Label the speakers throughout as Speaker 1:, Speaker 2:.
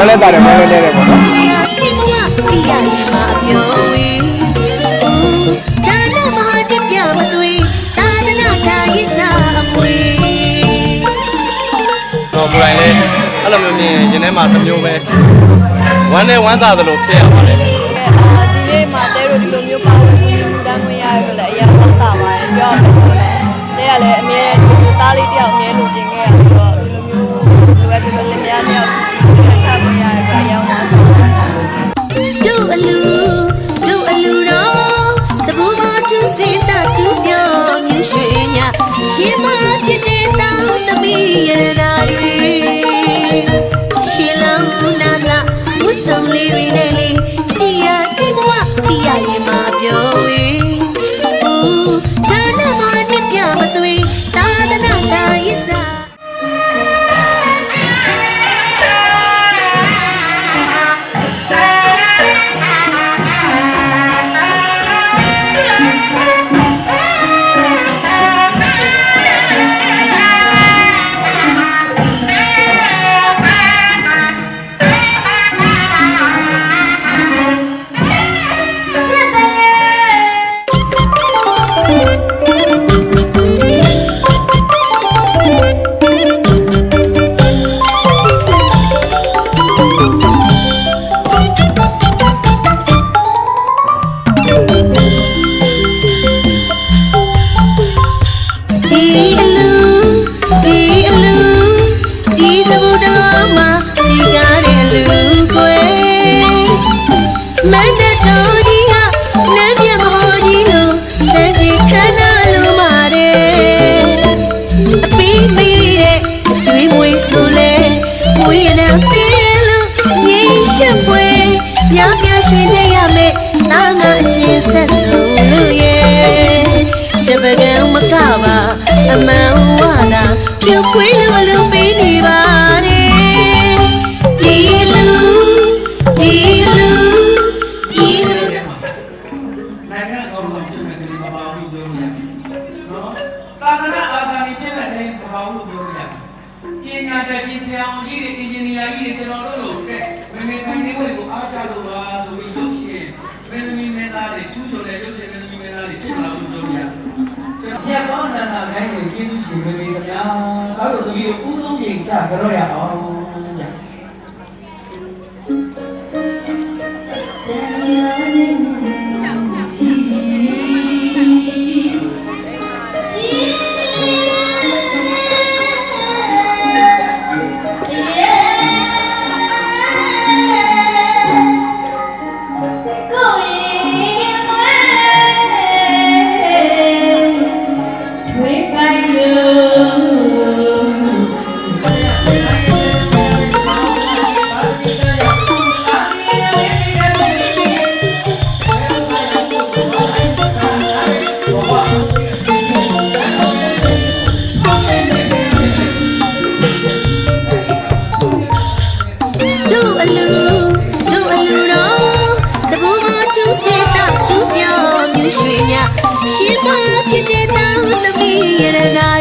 Speaker 1: ဝဲလဲတာတယ်ဝဲလဲလဲတယ်ပေါ့နော်
Speaker 2: ချစ်မဝပြရရင်မပြောဝေးဦးဒါနမဟာတပြမသွေးသာသနာတာရစ်စာအမွေ
Speaker 3: တော့ကိုယ်တိုင်လည်းအဲ့လိုမျိုးမြင်ရင်ရင်ထဲမှာတစ်မျိုးပဲဝမ်းနဲ့ဝမ်းသာသလိုဖြစ်ရပါတယ်
Speaker 4: ဒီနေ့မှာတဲတို့ဒီလိုမျိုးပါဝင်ပြီးလူတန်းခွင့်ရရလို့လည်းအရင်ကတာပါတယ်ပြောရမယ်ဆိုတော့တဲကလည်းအမြဲဒီလိုသားလေးတယောက်အမြဲလိုချင်ခဲ့ရဆိုတော့ဒီလိုမျိုးလိုအပ်ပြီးတော့ လူဒုအ
Speaker 2: လူတော်စပူမတူစင်တတူပြောမြရွှေညရှင်မဖြစ်တဲ့တောင်းသမီးရတကားတွေရှင်လောင်းနာနာဝတ်စုံလေးတွေနဲ့လေကြည်ရကြည်မဝပြရရင်မပြော မန္တတော်ကြီးဟာနမ်းမြမဟောကြီးလို့စံစီခဏလုံးမာတယ်အပင်းမရတဲ့ကျွေးမွေးဆိုလဲမွေးရတဲ့တင်းလို့ရေရှက်ပွဲမြောက်ပြရွှေနေရမယ်နာငါအချင်းဆက်စုံလို့ရဲ့တပကံမကပါအမှန်ဝါနာကျုပ်ခွေး
Speaker 5: သာသနာအာဇာနည်ဖြစ်မဲ့ကလေးမပါဘူးလို့ပြောလို့ရတယ်။ပညာတတ်ကြီးဆရာဝန်ကြီးတွေအင်ဂျင်နီယာကြီးတွေကျွန်တော်တို့လိုတဲ့မမေခိုင်နေဝေကိုအားကြလို့ပါဆိုပြီးရုပ်ရှင်မင်းသမီးမင်းသားတွေထူးချွန်တဲ့ရုပ်ရှင်မင်းသမီးမင်းသားတွေဖြစ်မလာဘူးလို့ပြောလို့ရတယ်။ကျွန်တော်မြတ်သောနန္ဒခိုင်းကိုကျေးဇူးရှင်ပေးခင်ဗျာ။ဒါတို့တပည့်တို့ဥသုံးရင်ကြကြတော့ရအောင်
Speaker 2: သမီး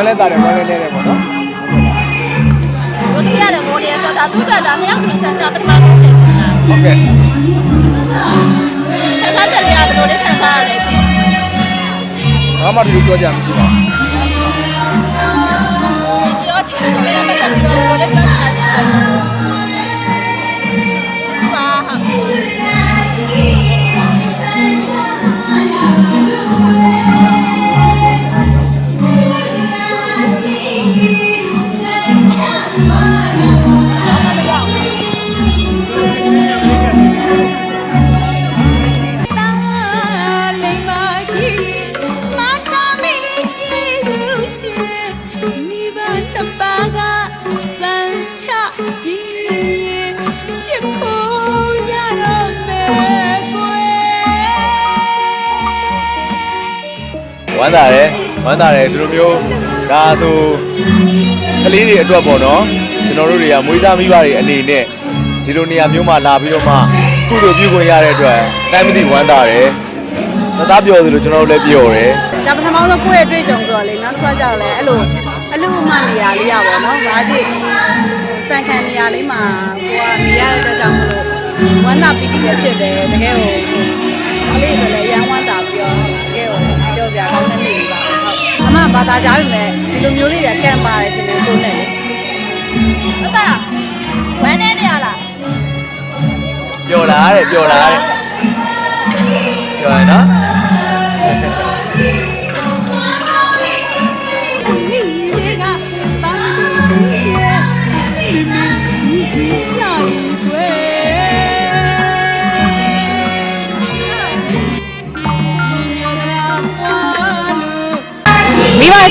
Speaker 2: မ်းလဲတာတယ်ဝမ်းလဲနေတယ်ပေါ့နော်တို့ရတယ်မိုးတယ်ဆိုတာသူက
Speaker 5: ဒါနှ
Speaker 4: စ်ယောက်သူစံတာ
Speaker 1: ပ
Speaker 6: ထမဆုံးချက်
Speaker 1: ဟုတ်ကဲ့
Speaker 6: ခံစားချက်တွေကဘယ်လိုလဲခံစားရလဲရှင်
Speaker 1: ဘာမှဒီလိုပြောကြမရှိပါဘူး
Speaker 6: ဒီကြောဒီလိုပဲပတ်သက်ပြီးတော့လည်းပြောချင်တာရှိ
Speaker 3: တယ် ဝမ်းသာတယ်ဒီလိုမျိုးဒါဆိုကလေးတွေအတွက်ပေါ့နော်ကျွန်တော်တို့တွေကမွေးစားမိဘတွေအနေနဲ့ဒီလိုနေရာမျိုးမှာလာပြီးတော့မှကုသိုလ်ပြုခွင့်ရတဲ့အတွက်တိုင်းမသိဝမ်းသာတယ်သသားပြောသလိုကျွန်တော်တို့လည်းပြောတယ်
Speaker 6: ဒါပထမဆုံးကိုယ့်ရဲ့အတွေ့အကြုံဆိုတော့လေနောက်တစ်ခါကျတော့လေအဲ့လိုအလူအမနေရာလေးရပါတော့။ဘာဖြစ်စံခံနေရာလေးမှာကိုကနေရတဲ့အတွက်ကြောင့်မလို့ဝမ်းသာပီတိပဲဖြစ်တယ်တကယ်ကိုကလေးတွေလည်းရ ဘာသာကြားပြီမဲ့ဒီလိုမျိုးလေးတွေကန့်ပါတယ်ရှင်ကိုနဲ့လေ။ဟုတ်တာဝမ်းနေနေရလား
Speaker 3: ပျော်လာတဲ့ပျော်လာတဲ့ပျော်ရနော်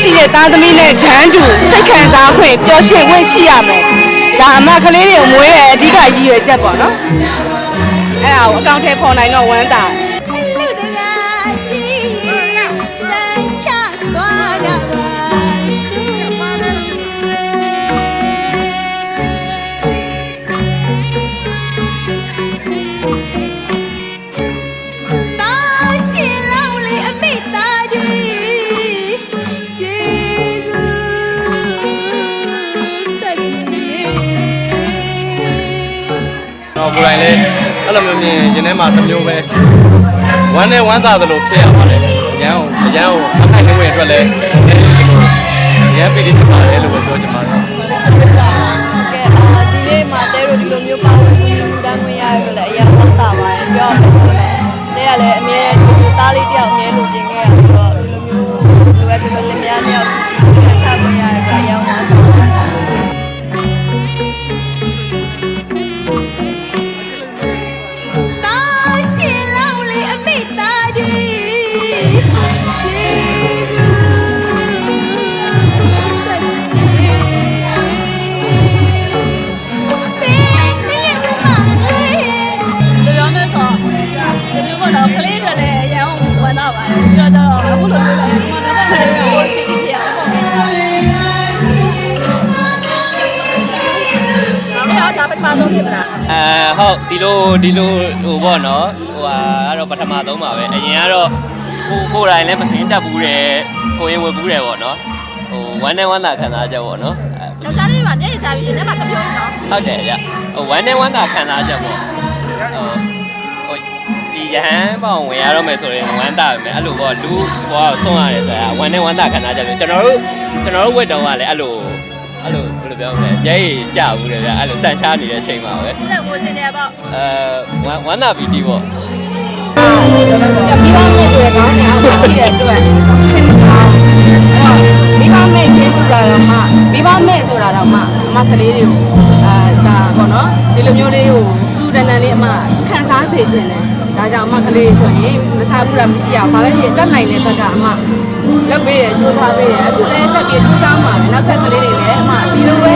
Speaker 7: ရှိတဲ့သားသမီးနဲ့ဒန်းတူစိတ်ခံစားခွင့်ပျော်ရွှင်ခွင့်ရှိရမယ်။ဒါအမကလေးတွေကိုမွေးတဲ့အဓိကရည်ရွယ်ချက်ပေါ့နော်။အဲ့ဒါကိုအကောင့်ထဲပေါ်နိုင်တော့ဝမ်းသာတယ်
Speaker 2: ကို
Speaker 3: ယ်တိုင်လည်းအဲ့လိုမျိုးမြင်ရင်ထဲမှာတစ်မျိုးပဲဝမ်းနဲ့ဝမ်းသာသလိုဖြစ်ရပါတယ်အရန်ကိုအရန်ကိုအခိုင်အဝင်အတွက်လည်းအရန်ပီတိဖြစ်ပါတယ်လို့ပဲပြောချင်ပါတယ်
Speaker 4: ကဲအာဒီနေ့မှာတဲတို့ဒီလိုမျိုးပါဝင်ပြီးလူတန်းခွင့်ရရလို့လည်းအရင်မှတာပါတယ်ပြောရမယ်ဆိုတော့တဲကလည်းအမြဲဒီလိုသားလေးတယောက်အမြဲလိုချင် ဒီလိုဒီလို
Speaker 8: ဟိုပေါ့နော်ဟိုဟာကတော့ပထမဆုံးပါပဲအရင်ကတော့ဟိုကိုယ်တိုင်လည်းမစင်းတက်ဘူးတယ်ကိုရင်ဝယ်ဘူးတယ်ပေါ့နော်ဟိုဝမ်းနဲ့ဝမ်းသာခံစားချက်ပေါ့နော်အဲ။
Speaker 6: ယောက်ျားလေးကမျက်ရည်ချပြီးရင်ထဲမှာတပြုံးနော်
Speaker 8: ဟုတ်တယ်ဗျဟိုဝမ်းနဲ့ဝမ်းသာခံစားချက်ပေါ့ဟိုဟိုဒီရဟန်းပေါင်ဝင်ရတော့မယ်ဆိုရင်ဝမ်းသာပဲအဲ့လိုပေါ့လူဟိုဆွန့်ရတယ်ဆိုတာဝမ်းနဲ့ဝမ်းသာခံစားချက်ပဲကျွန်တော်တို့ကျွန်တော်တို့ဝက်တော့ကလည်းအဲ့လို အဲ့လိုဘယ်လိုပြောမလဲရဲရည်ကြဘူးလေဗျအဲ့လိုစံချနေတဲ့အချိန်မှာပဲ။
Speaker 6: လက်ငိုချင်တယ်ပေါ့
Speaker 8: အဲဝမ်းဝမ်းသာပီတိပေါ့
Speaker 7: မိဘမဲ့ဆိုတဲ့ကောင်းနေအောင်ရှိတဲ့အတွက်သင်ပါမိဘမဲ့ချင်းတူတာတော့မှမိဘမဲ့ဆိုတာတော့မှအမကလေးတွေကိုအာဒါပေါ့နော်ဒီလိုမျိုးလေးကိုလူတန်တန်လေးအမခံစားစေခြင်းတယ်ဒါကြောင့်အမကလေးဆိုရင်မစားဘူးလားမရှိရဘူးဘာပဲဖြစ်တက်နိုင်တဲ့ဘက်ကအမ လုပ်ပေးရစူးစမ်းပေးရအခုလည်းတက်ပြီးစူးစမ်းပါမယ်နောက်ထပ်ကလေးတွေလည်းအမဒီလိုပဲ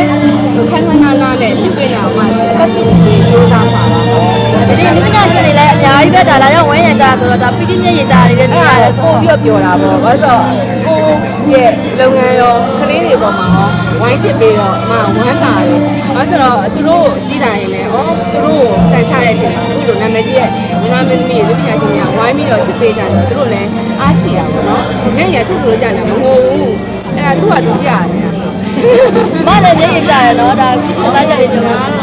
Speaker 7: ခန်းခန်းနားနားနဲ့ပြုပေးရအောင်အမအသက်ရှင်ပြီးစူးစမ်းပါပါ။
Speaker 6: ဒီနေ့လူပညာရှင်တွေလည်းအများကြီးပဲဒါလာရောက်ဝန်းရံကြတာဆိုတော့ဒါပီတိမျက်ရည်ကြနေတဲ့နေ
Speaker 7: အဲ့
Speaker 6: ရာ
Speaker 7: ဒါ
Speaker 6: လဲ
Speaker 7: လည်းပို့ပြီးတော့ပြောတာပေါ့ဘာလို့ဆိုတော့ကိုရဲ့လုပ်ငန်းရောကလေးတွေပေါ်မှာရောဝိုင်းချစ်ပေးတော့အမဝမ်းသာတယ်ဘာလို့ဆိုတော့သူတို့ကြီးတိုင်းလည်းဩ သူတို့ဆန်ချတဲ့အချိန်မှာသူတို့နာမည်ကြီးရဲ့မနာမင်းသမီးလူပညာရှင်တွေကဝိုင်းပြီးတော့ချစ်ပေးကြတယ်သူတို့လည်းအားရှိတာပေါ့နော်။နဲ့ရသူ့လိုကြတယ်မဟုတ်ဘူး။အဲ့ဒါသူ့ဟာသူကြရတယ်
Speaker 6: မလည်းမျက်ရည်ကြတယ်နော်ဒါပီတိသားချက်တွေပြောတာ
Speaker 9: အေးလေဖြစ်သွားတယ်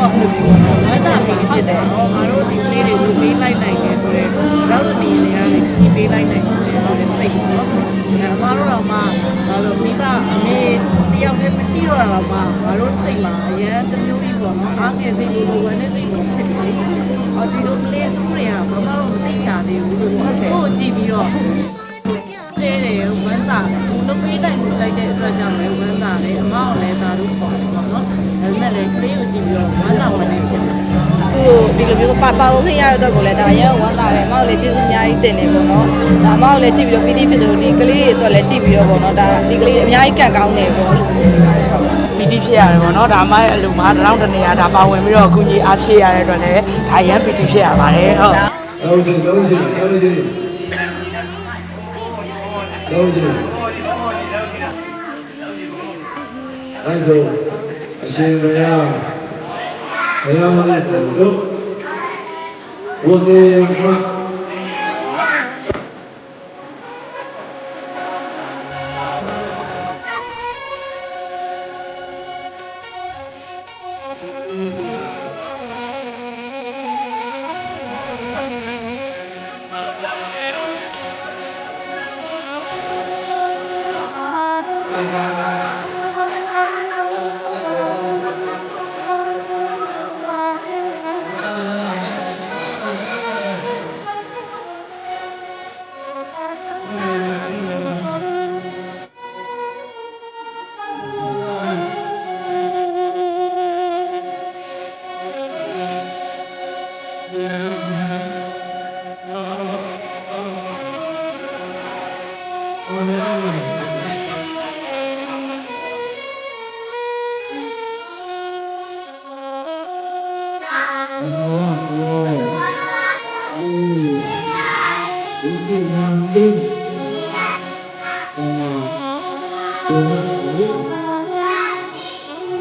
Speaker 9: တော့ပို့ပြီးတော့ဝမ်းသာပြီးဖြစ်တယ်။ငါတို့ဒီကလေးတွေကိုပေးလိုက်နိုင်တယ်ဆိုတော့တော့ဒီနေရာလေးကြီးပေးလိုက်နိုင်တယ်ဆိုတော့စိတ်ပေါ့။အဲငါတို့တော့မှငါတို့မိဘအမေတယောက်တည်းမရှိတော့တာမှငါတို့စိတ်မှာအရင်တစ်မျိုးကြီးပေါ့နော်။အားငယ်စိတ်ကိုဝမ်းနဲ့စိတ်ကိုဖြစ်ချင်။အော်ဒီလိုကလေးသူတွေကဘာမှတော့မသိချသေးဘူးလို့ဟုတ်တယ်။ကိုကြည့်ပြီးတော့တဲ့တယ်ဝမ်းသာဘူးလုပ်ပေးလိုက်လိုက်တဲ့အတွက်ကြောင့် လိုမျိုးပါပါဝင်ခွင့်
Speaker 7: ရတဲ့အတွက်ကိုလည်းဒါရဲဝမ်းသာတယ်အမောက်လည်းကျေးဇူးအများကြီးတင်နေပေါ့နော်ဒါအမောက်လည်းကြည့်ပြီးတော့ပီတိဖြစ်တယ်လို့ဒီကလေးတွေအတွက်လည်းကြည့်ပြီးတော့ပေါ့နော်ဒါဒီကလေးတွေအများကြီးကန့်ကောင်းနေပေါ့လို့ဆိုနေပါတယ်ဟုတ်
Speaker 9: ပီတိဖြစ်ရတယ်ပေါ့နော်ဒါမှအလူမှာတရောင်းတနေရဒါပါဝင်ပြီးတော့အခုကြီးအားဖြစ်ရတဲ့အတွက်လည်းဒါရမ်းပီတိဖြစ်ရပါတယ်ဟုတ်
Speaker 10: လုံးချင်းလုံးချင်းလုံးချင်းတော့ချင်အဲဆိုအရှင်ဘုရားဘုရားမနဲ့တို့ ဝ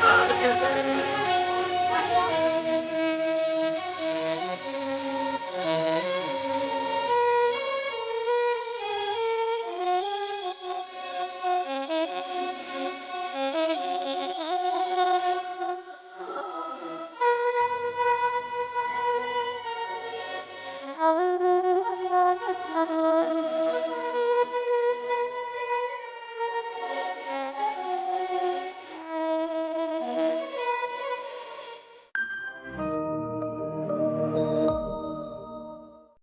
Speaker 10: Thank you.